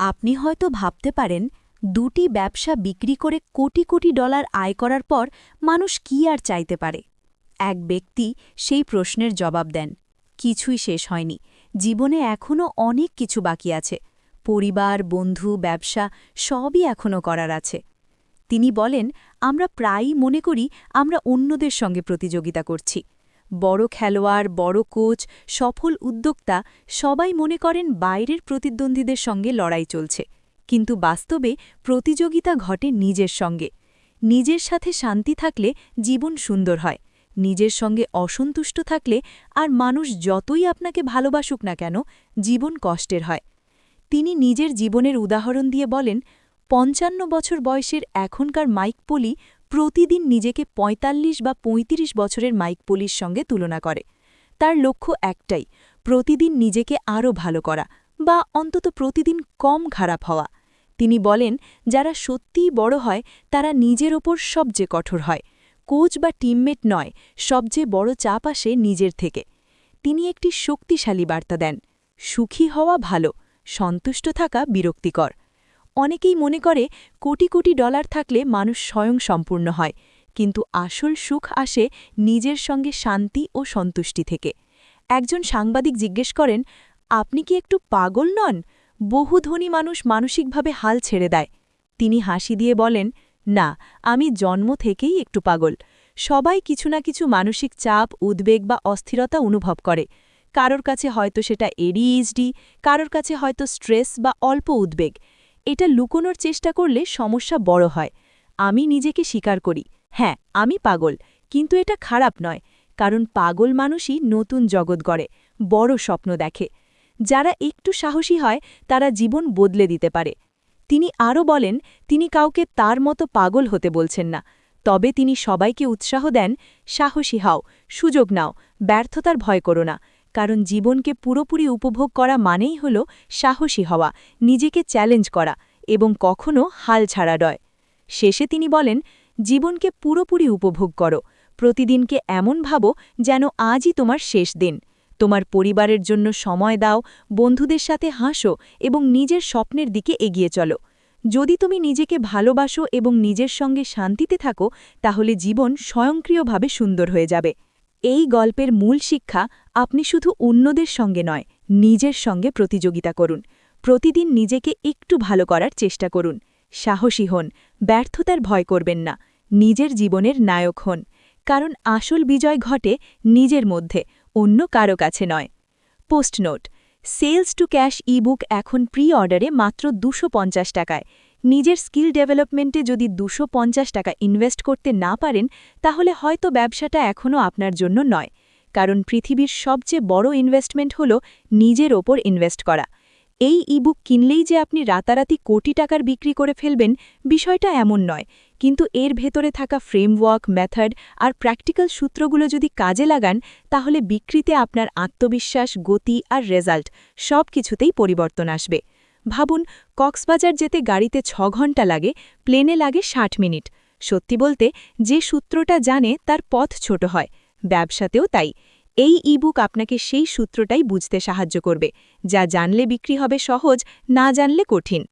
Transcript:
আপনি হয়তো ভাবতে পারেন, দুটি ব্যবসা বিক্রি করে কোটি কোটি ডলার আয় করার পর মানুষ কি আর চাইতে পারে? এক ব্যক্তি সেই প্রশ্নের জবাব দেন, কিছুই শেষ হয়নি, জীবনে এখনও অনেক কিছু বাকি আছে, পরিবার, বন্ধু, ব্যবসা সবই এখনও করার আছে। তিনি বলেন, আমরা প্রায়ই মনে করি আমরা অন্যদের সঙ্গে প্রতিযোগিতা করছি। বড় খেলোয়াড়, বড় কোচ, সফল উদ্যোক্তা সবাই মনে করেন বাইরের প্রতিদ্বন্দ্বীদের সঙ্গে লড়াই চলছে। কিন্তু বাস্তবে প্রতিযোগিতা ঘটে নিজের সঙ্গে। নিজের সাথে শান্তি থাকলে জীবন সুন্দর হয়। নিজের সঙ্গে অসন্তুষ্ট থাকলে আর মানুষ যতই আপনাকে ভালোবাসুক না কেন, জীবন কষ্টের হয়। তিনি নিজের জীবনের উদাহরণ দিয়ে বলেন, পঞ্চান্ন বছর বয়সের এখনকার মাইক পলি প্রতিদিন নিজেকে ৪৫ বা ৩৫ বছরের মাইক পলির সঙ্গে তুলনা করে। তার লক্ষ্য একটাই, প্রতিদিন নিজেকে আরও ভালো করা বা অন্তত প্রতিদিন কম খারাপ হওয়া। তিনি বলেন, যারা সত্যিই বড় হয়, তারা নিজের ওপর সবচেয়ে কঠোর হয়। কোচ বা টিমমেট নয়, সবচেয়ে বড় চাপ আসে নিজের থেকে। তিনি একটি শক্তিশালী বার্তা দেন, সুখী হওয়া ভালো, সন্তুষ্ট থাকা বিরক্তিকর। অনেকেই মনে করে কোটি কোটি ডলার থাকলে মানুষ স্বয়ং সম্পূর্ণ হয়, কিন্তু আসল সুখ আসে নিজের সঙ্গে শান্তি ও সন্তুষ্টি থেকে। একজন সাংবাদিক জিজ্ঞেস করেন, আপনি কি একটু পাগল নন? বহু ধনী মানুষ মানসিকভাবে হাল ছেড়ে দেয়। তিনি হাসি দিয়ে বলেন, না, আমি জন্ম থেকেই একটু পাগল। সবাই কিছু না কিছু মানসিক চাপ, উদ্বেগ বা অস্থিরতা অনুভব করে। কারোর কাছে হয়তো সেটা এডিএইচডি কারোর কাছে হয়তো স্ট্রেস বা অল্প উদ্বেগ। এটা লুকোনোর চেষ্টা করলে সমস্যা বড় হয়। আমি নিজেকে স্বীকার করি। হ্যাঁ আমি পাগল, কিন্তু এটা খারাপ নয়, কারণ পাগল মানুষই নতুন জগৎ গড়ে, বড় স্বপ্ন দেখে। যারা একটু সাহসী হয়, তারা জীবন বদলে দিতে পারে। তিনি আরও বলেন, তিনি কাউকে তার মতো পাগল হতে বলছেন না। তবে তিনি সবাইকে উৎসাহ দেন, সাহসী হও, সুযোগ নাও, ব্যর্থতার ভয় করো না। কারণ জীবনকে পুরোপুরি উপভোগ করা মানেই হল সাহসী হওয়া, নিজেকে চ্যালেঞ্জ করা এবং কখনো হাল ছাড়া ডয় শেষে তিনি বলেন, জীবনকে পুরোপুরি উপভোগ করো। প্রতিদিনকে এমন ভাবো যেন আজই তোমার শেষ দিন। তোমার পরিবারের জন্য সময় দাও, বন্ধুদের সাথে হাসো এবং নিজের স্বপ্নের দিকে এগিয়ে চলো। যদি তুমি নিজেকে ভালোবাসো এবং নিজের সঙ্গে শান্তিতে থাকো, তাহলে জীবন স্বয়ংক্রিয়ভাবে সুন্দর হয়ে যাবে। এই গল্পের মূল শিক্ষা আপনি শুধু অন্যদের সঙ্গে নয়, নিজের সঙ্গে প্রতিযোগিতা করুন। প্রতিদিন নিজেকে একটু ভালো করার চেষ্টা করুন। সাহসী হন, ব্যর্থতার ভয় করবেন না, নিজের জীবনের নায়ক হন। কারণ আসল বিজয় ঘটে নিজের মধ্যে, অন্য কারও কাছে নয়। Post note sales to cash ebook এখন প্রি অর্ডারে মাত্র দুশো টাকায়। নিজের স্কিল ডেভেলপমেন্টে যদি দুশো টাকা ইনভেস্ট করতে না পারেন, তাহলে হয়তো ব্যবসাটা এখনও আপনার জন্য নয়। কারণ পৃথিবীর সবচেয়ে বড় ইনভেস্টমেন্ট হল নিজের ওপর ইনভেস্ট করা। এই ইবুক কিনলেই যে আপনি রাতারাতি কোটি টাকার বিক্রি করে ফেলবেন, বিষয়টা এমন নয়। কিন্তু এর ভেতরে থাকা ফ্রেমওয়ার্ক মেথড আর প্র্যাকটিক্যাল সূত্রগুলো যদি কাজে লাগান, তাহলে বিক্রিতে আপনার আত্মবিশ্বাস, গতি আর রেজাল্ট সব কিছুতেই পরিবর্তন আসবে। ভাবুন, কক্সবাজার যেতে গাড়িতে ছ ঘণ্টা লাগে, প্লেনে লাগে ষাট মিনিট। সত্যি বলতে, যে সূত্রটা জানে তার পথ ছোট হয়। ব্যবসাতেও তাই। এই ইবুক আপনাকে সেই সূত্রটাই বুঝতে সাহায্য করবে। যা জানলে বিক্রি হবে সহজ, না জানলে কঠিন।